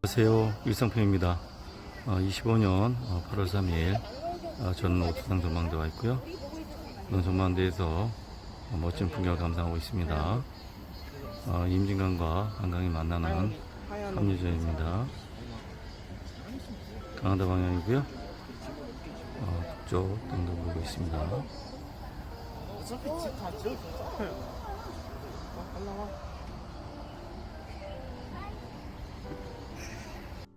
안녕하세요. 일상평입니다. 25년 8월 3일 어, 저는 오토상 전망대 와 있고요. 오늘 전망대에서 어, 멋진 풍경을 감상하고 있습니다. 어, 임진강과 한강이 만나는 합류전입니다. 강하다 방향이고요. 어, 북쪽 등도 보고 있습니다.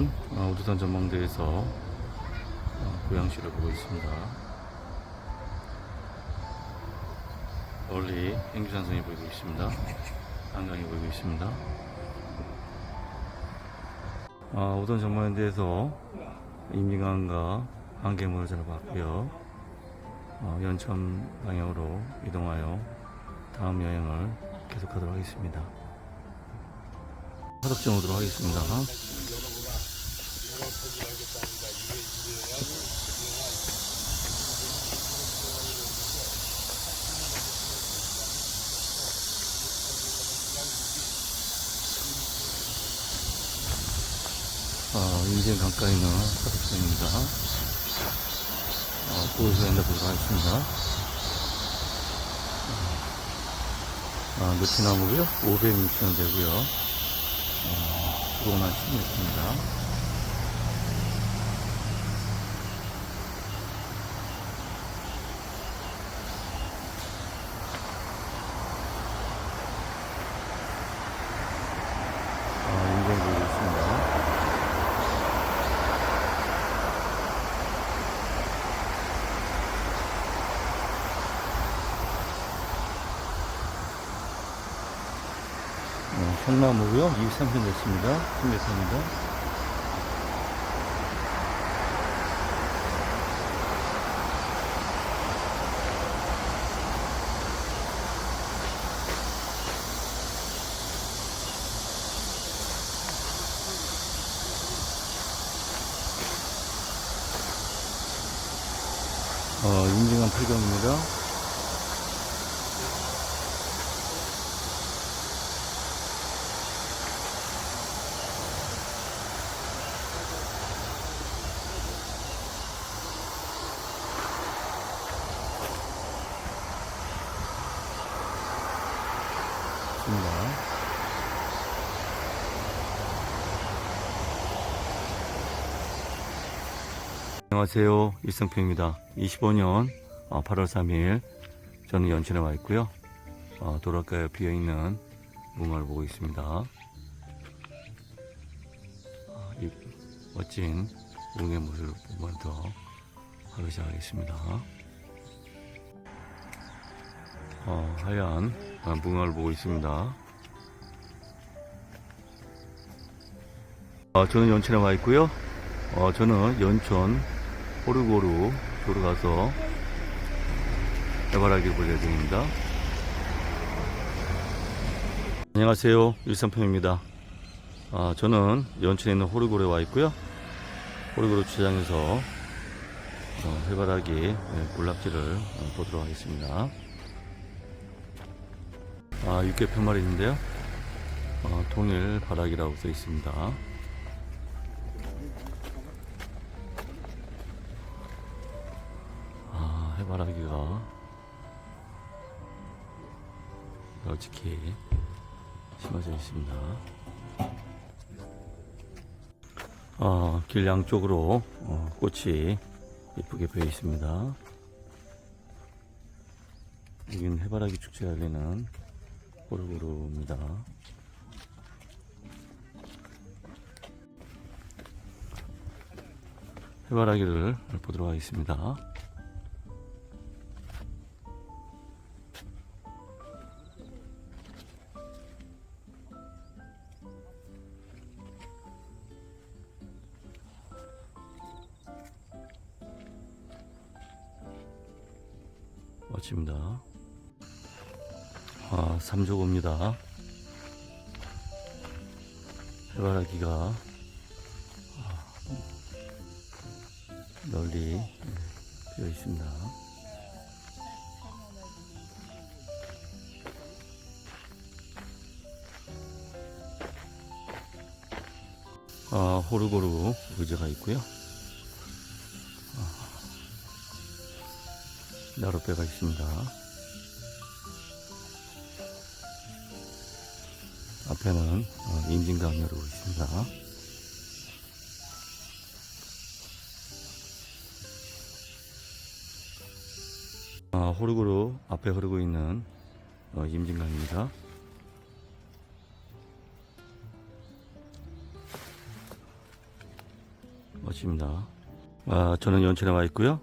우두산 전망대에서 어, 고양시를 보고 있습니다. 멀리 행주산성이 보이고 있습니다. 한강이 보이고 있습니다. 아, 우선 전망대에서 임진강과 한계물을 잘 봤고요. 어, 연천 방향으로 이동하여 다음 여행을 계속하도록 하겠습니다. 화덕정 오도록 하겠습니다. 어, 인생 가까이는 화덕성입니다. 어, 보여서 엔다 보도록 하겠습니다. 아, 느티나무고요 500m는 되고요. 어, 그거만 10m입니다. 아, 인생 보이고 있습니다. 어, 성나무고요 23편 됐습니다. 10m입니다. 어, 인증한 풀경입니다. 좋습니다. 안녕하세요. 일성평입니다. 25년 8월 3일 저는 연천에 와 있고요. 어, 도로가에 비어있는 무마를 보고 있습니다. 아, 이 멋진 웅의 모습을 보면서 하루 시작하겠습니다. 어, 하얀 아, 무궁화를 보고 있습니다. 어, 저는 연천에 와 있고요. 어, 저는 연천 호르고루 도로 가서 해바라기 볼 예정입니다. 안녕하세요. 일산평입니다. 아, 저는 연천에 있는 호르고루에 와 있고요. 호르고루 주차장에서 어, 해바라기 예, 군락지를 어, 보도록 하겠습니다. 아, 육개 편말인데요. 어, 통일 바닥이라고 써 있습니다. 아, 해바라기가 널찍히 심어져 있습니다. 아, 길 양쪽으로 어, 꽃이 이쁘게 피어 있습니다. 여기는 해바라기 축제가 열리는 호르고루입니다. 해바라기를 보도록 하겠습니다. 해바라기가 아, 널리 피어 있습니다. 어, 호르고루 의자가 있고요. 어, 나룻배가 있습니다. 앞에는 어, 임진강이 흐르고 있습니다. 아, 호르고루 앞에 흐르고 있는 어, 임진강입니다. 멋집니다. 아, 저는 연천에 와 있고요.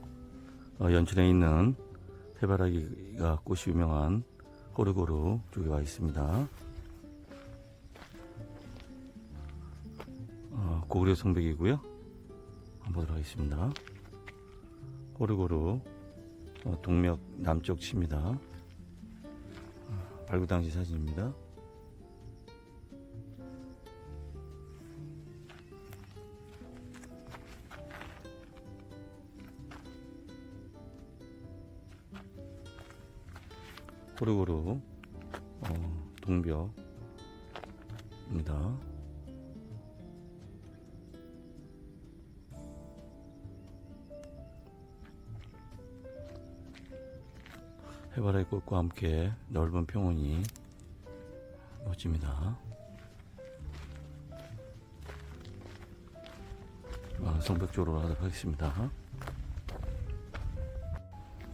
어, 연천에 있는 해바라기가 꽃이 유명한 호르고루 쪽에 와 있습니다. 고구려 성백이고요. 한번 보도록 하겠습니다. 호르고루 어, 동력 남쪽 치입니다. 어, 발굴 당시 사진입니다. 호르고루 어, 동벽입니다. 해바라기 꽃과 함께 넓은 평원이 멋집니다. 아, 성벽 쪽으로 가도록 하겠습니다.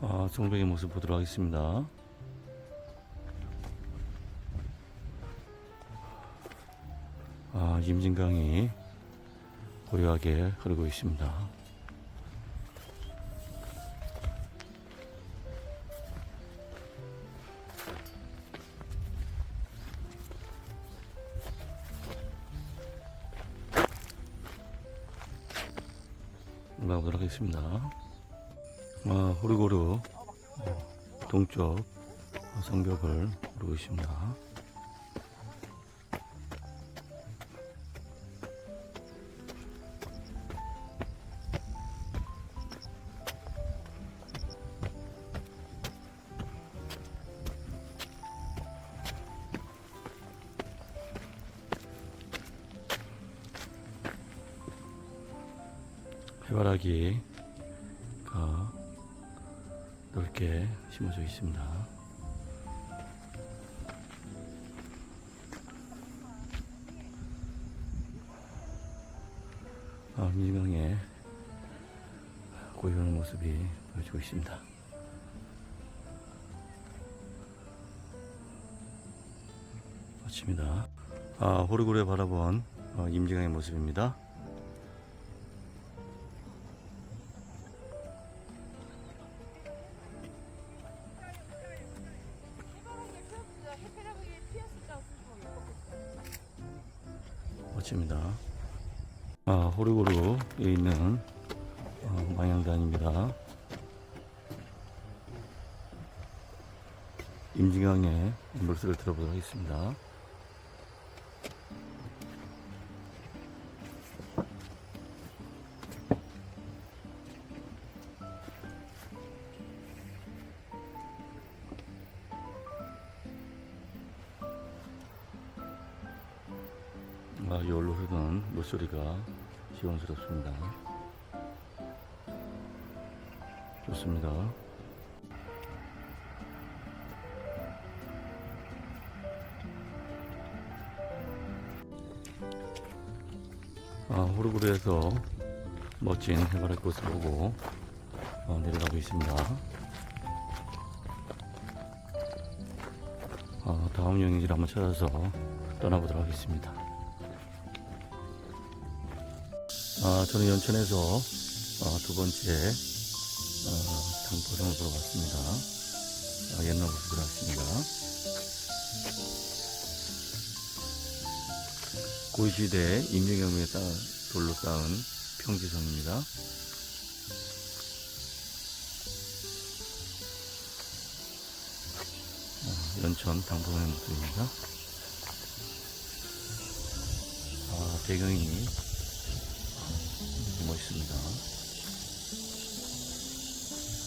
아, 성벽의 모습 보도록 하겠습니다. 아, 임진강이 고요하게 흐르고 있습니다. 올라가보도록 하겠습니다. 아, 호르고루 어, 동쪽 성벽을 오르고 있습니다. 해바라기가 넓게 심어져 있습니다. 아, 민강의 고요한 모습이 보여지고 있습니다. 멋집니다. 아, 호르고루에 바라본 어, 임진강의 모습입니다. 소리를 들어보도록 하겠습니다. 아, 여울로 흐르는 물소리가 시원스럽습니다. 좋습니다. 아, 호르구르에서 멋진 해바라기 꽃을 보고 어, 내려가고 있습니다. 어, 다음 여행지를 한번 찾아서 떠나보도록 하겠습니다. 아, 저는 연천에서 어, 두 번째 어, 장포성을 보러 왔습니다. 아, 옛날 모습을 왔습니다. 고시대 임진경에 쌓 돌로 쌓은 평지성입니다. 어, 연천 당포성의 모습입니다. 아, 배경이 멋있습니다.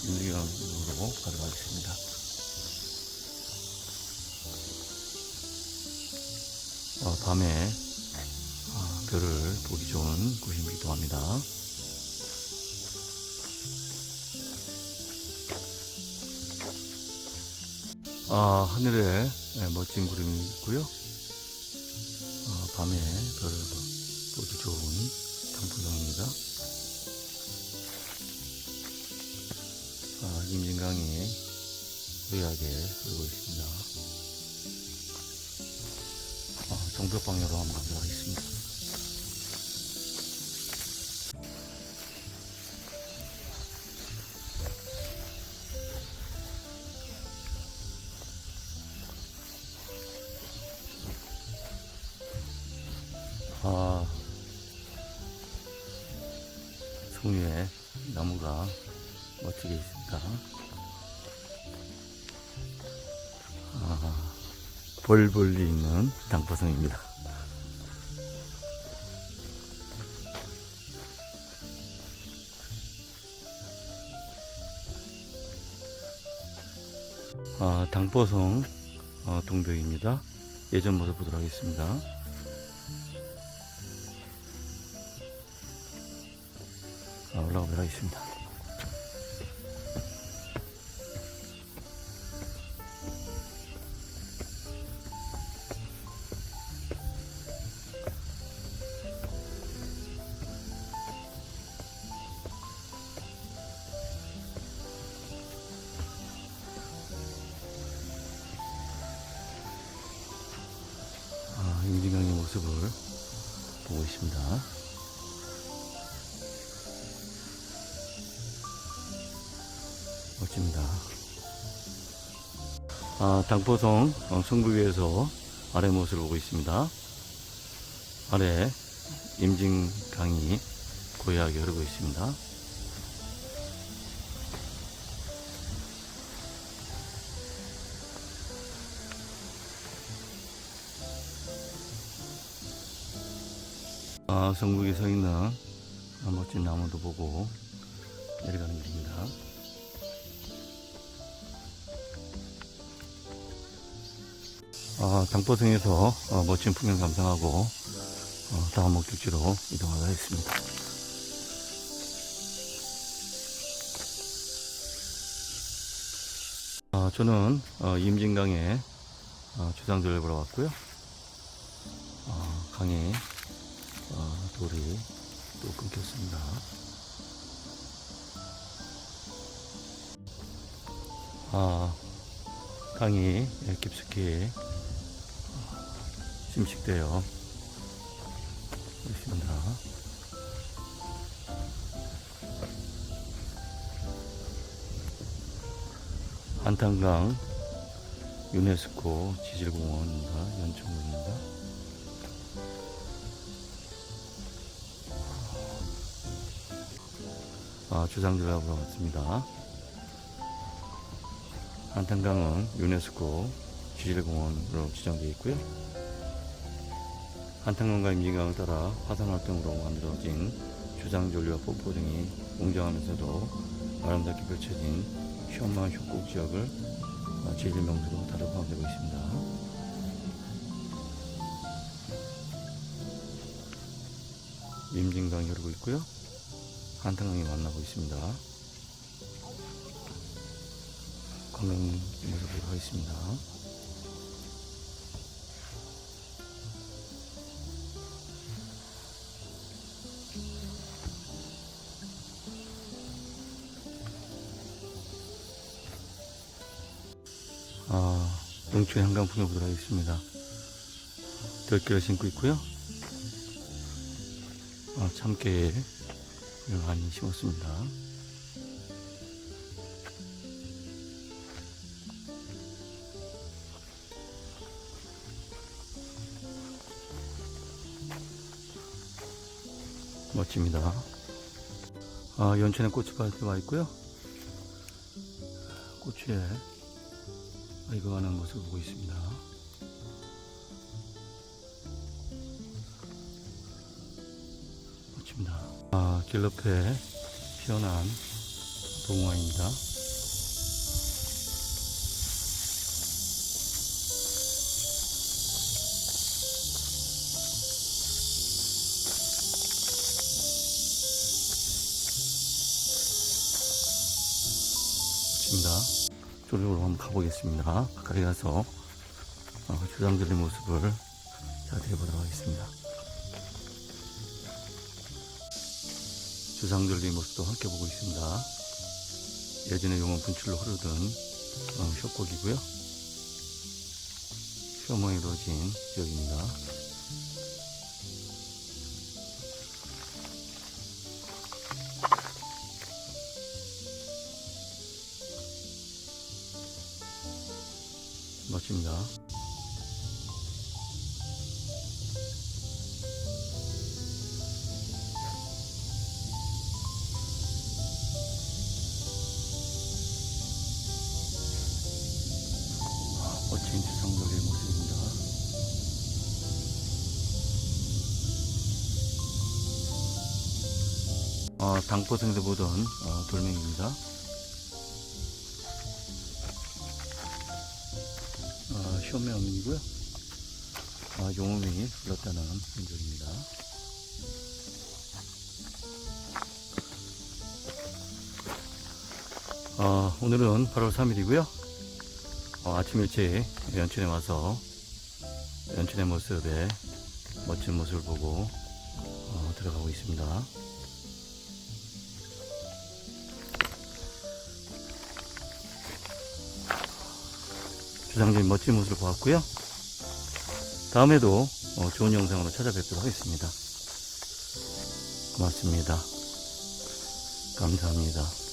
임진경으로 가져가겠습니다. 어, 밤에 아, 별을 보기 좋은 곳이기도 합니다. 아, 하늘에 예, 멋진 구름이 있고요. 아, 밤에 별을 보기 좋은 단풍성입니다. 아, 임진강이 고요하게 흐르고 있습니다. 아, 동벽 방향으로 한번 들어가겠습니다. 아, 송유에 나무가 멋지게 있습니다. 아, 볼볼리 있는 당포성입니다. 아, 당포성 어, 동벽입니다. 예전 모습 보도록 하겠습니다. 보도록 하겠습니다. 아, 임진강의 모습을 보고 있습니다. 멋집니다. 아, 당포성 어, 성북위에서 아래 모습을 보고 있습니다. 아래 임진강이 고요하게 흐르고 있습니다. 아, 성북에 서 있는 아, 멋진 나무도 보고 내려가는 길입니다. 아, 당포성에서 어, 멋진 풍경 감상하고 어, 다음 목적지로 이동하도록 하겠습니다. 아, 저는 어, 임진강에 어, 주상절을 보러 왔고요. 어, 강에 어, 돌이 또 끊겼습니다. 아, 강이 깊숙이 침식되어 있습니다. 한탄강 유네스코 지질공원입니다. 연천군입니다. 아, 주상들하고 왔습니다. 한탄강은 유네스코 지질공원으로 지정되어 있고요. 한탄강과 임진강을 따라 화산 활동으로 만들어진 주장졸류와 폭포 등이 웅장하면서도 아름답게 펼쳐진 시원마을 협곡 지역을 어, 지질 명소로 다루 포함되고 있습니다. 임진강이 흐르고 있고요. 한탄강이 만나고 있습니다. 광명 모습으로 하겠습니다. 주의 한강풍을 보도록 하겠습니다. 들길을 신고 있고요. 아, 참깨를 많이 심었습니다. 멋집니다. 아, 연천에 꽃밭에 와 있고요. 꽃에 익어가는 모습을 보고 있습니다. 멋집니다. 아, 길 옆에 피어난. 있습니다. 쪽으로 한번 가보겠습니다. 가까이 가서 어, 주장들의 모습을 자세히 보도록 하겠습니다. 주상들의 모습도 함께 보고 있습니다. 예전에 용원 분출로 흐르던 어, 협곡이고요. 효모에 이루어진 지역입니다. 멋집니다. 멋진. 어, 당포생에서 보던 어, 돌멩이입니다. 쇼메어민이고요. 어, 용음이 흘렀다는 흔적입니다. 어, 오늘은 8월 3일이고요. 어, 아침 일찍 연천에 와서 연천의 모습에 멋진 모습을 보고 어, 들어가고 있습니다. 주상적인 멋진 모습을 보았고요. 다음에도 어, 좋은 영상으로 찾아뵙도록 하겠습니다. 고맙습니다. 감사합니다.